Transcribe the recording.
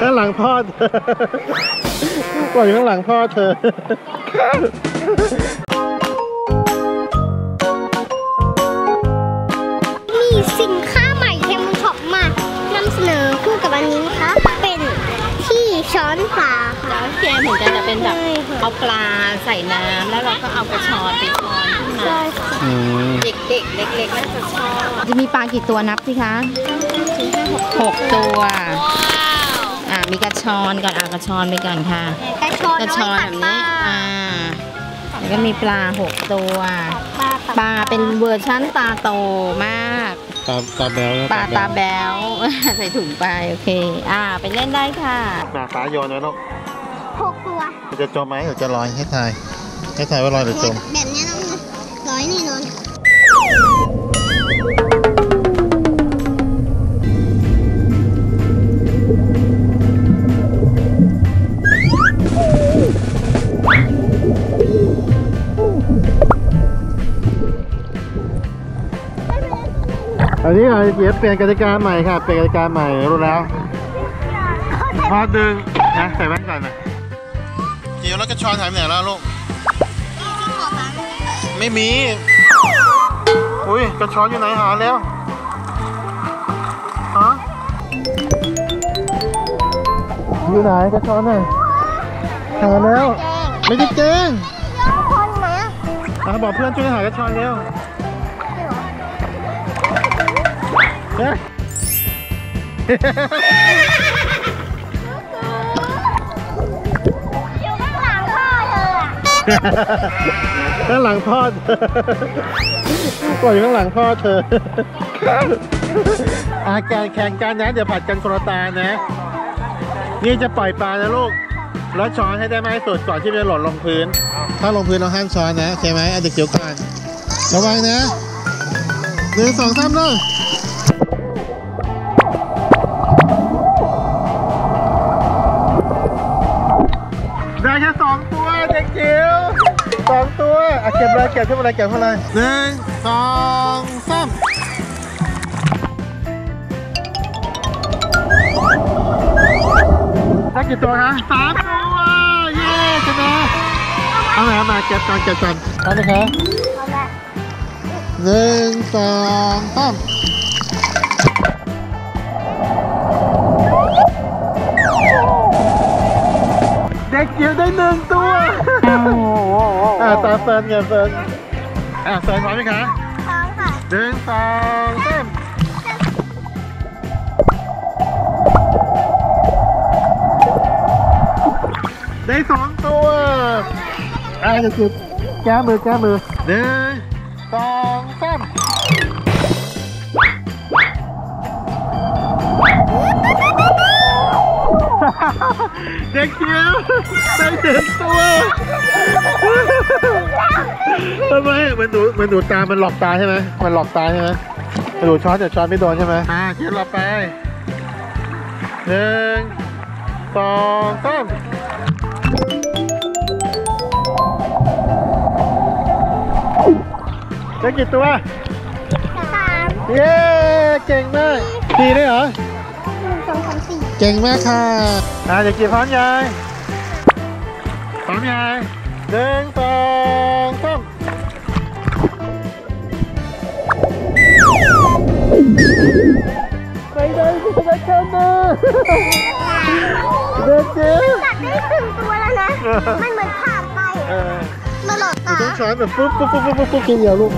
ข้างหลังพ่อเธอปล่อยอยู่ข้างหลังพ่อเธอมีสินค้าใหม่เทมช็อปมานำเสนอคู่กับอันนี้นะคะ เป็นที่ช้อนปลาค่ะแล้วเกมเหมือนกันจะเป็นแบบใช่ค่ะเอาปลาใส่น้ำแล้วเราก็เอากระชอนไปช้อนขึ้นมาใช่ค่ะอืมเด็กๆเล็กๆน่าจะชอบจะมีปลากี่ตัวนับสิคะ หกตัว อ่ามีกระชอนก่อนอ่ากระชอนไปก่อนค่ะ กระชอนกระชอนแบบนี้ อ่าแล้วก็มีปลาหกตัว ปลาปลาเป็นเวอร์ชั่นตาโตมาก ตาตาแบวนะปลาตาแบ๊วใส่ถุงไปโอเค อ่าไปเล่นได้ค่ะหน้าฟ้าโยนไว้ลูกหกตัว จะจมไหมหรือจะลอยให้ทาย ให้ทายว่าลอยหรือจม แบบนี้น้องร้อยนี่นอน อันนี้เราเดี๋ยวเปลี่ยนกติกาใหม่ค่ะเปลี่ยนกติกาใหม่รู้แล้วพอดึงนะใส่แว่นก่อนนะเกี่ยวแล้วก็ชอนหายไปไหนแล้วลูกไม่มี อุ้ยกระชอนอยู่ไหนหาแล้วฮะอยู่ไหนกระชอนน่ะหาแล้ว ไม่ได้แกล้งคนนะอะบอกเพื่อนช่วยหากระชอนเร็ว อยู่ข้างหลังพ่อเธออะข้างหลังพ่อเธอปล่อยอยู่ข้างหลังพ่อเธออาการแข่งกันนะเดี๋ยวผัดกันโคนละตานะ นี่จะปล่อยปลานะลูก แล้วช้อนให้ได้มากที่สุดก่อนที่จะหล่นลงพื้น ถ้าลงพื้นเราห้ามช้อนนะโอเคไหมเอาเด็กเกี่ยวกันระวังนะหนึ่งสองสามเลย แค่สองตัวเด็กจิ๋วสองตัวอะเก็บเลยเก็บขึ้นมาเลยเก็บขึ้นมาเลยหนึ่งสองสามได้กี่ตัวคะสามตัวเย้ชนะเอาไหนมาเก็บก่อนเก็บก่อนเอาไหมคะเอาละหนึ่งสองสาม เด็กจิ๋วได้หนึ่งตัวอ่าตาเฟิร์นเงินเฟิร์นอ่าเฟิร์นพร้อมไหมคะพร้อมค่ะหนึ่งสองสามได้สองตัวอ่าเด็กจิ๋วแก้มือแก้มือหนึ่งสอง เด็กจิ๋วได้ถึงตัวทำไมมันดูมันดูตา มันหลอกตาใช่ไหมมันหลอกตาใช่ไหมมันดูช้อนแต่ช้อนไม่โดนใช่ไหมอ่าเขียนหลอกไปหนึ่งสองสามได้กี่ตัวสามเย้ เก่งมากดีได้วยเหรอ เก่งมากค่ะอ่าเด็กกี่พร้อมยายพร้อมยายหนึ่งสองสามไปเลยคุณจะชนะเด็กจิ๋วตัดได้หนึ่งตัวแล้วนะ มันเหมือนผ่านไปเออมันหลอดหนูตาต้องช้อนแบบปุ๊บปุ๊บปุ๊บปุ๊บปุ๊บทีเดียวลูก